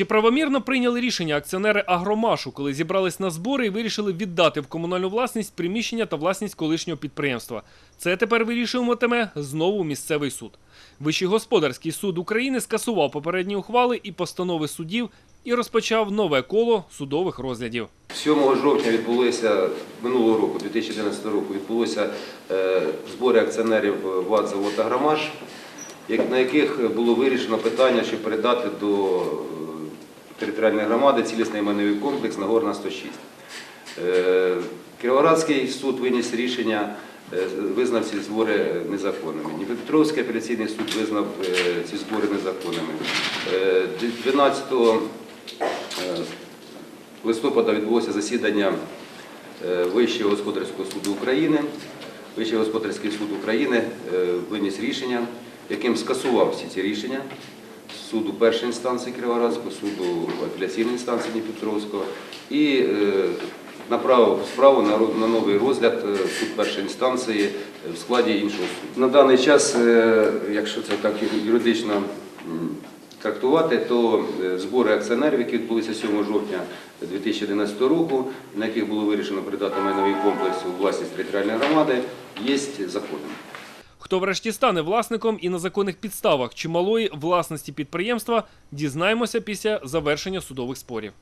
Чи правомірно прийняли рішення акціонери Агромашу, коли зібрались на збори і вирішили віддати в комунальну власність приміщення та власність колишнього підприємства? Це тепер вирішуватиме знову місцевий суд. Вищий господарський суд України скасував попередні ухвали і постанови судів і розпочав нове коло судових розглядів. 7 жовтня відбулося минулого року, 2011 року, відбулося е, збори акціонерів ВАД «Завод «Агромаш», на яких було вирішено питання, щоб передати до територіальної громади цілісний майновий комплекс Нагорна 106. Е, Кіровоградський суд виніс рішення, е, визнав ці збори незаконними. Дніпропетровський апеляційний суд визнав е, ці збори незаконними. Е, 12 е, листопада відбулося засідання Вищого господарського суду України. Вищий господарський суд України виніс рішення, яким скасував всі ці рішення суду першої інстанції Кіровоградського, суду апеляційної інстанції Дніпропетровського і е, направив справу на новий розгляд е, суд першої інстанції е, в складі іншого суду. На даний час, якщо це так юридично трактувати, то збори акціонерів, які відбулися 7 жовтня 2011 року, на яких було вирішено передати майновий комплекс у власність територіальної громади, є законним. Хто врешті стане власником і на законних підставах чималої власності підприємства, дізнаємося після завершення судових спорів.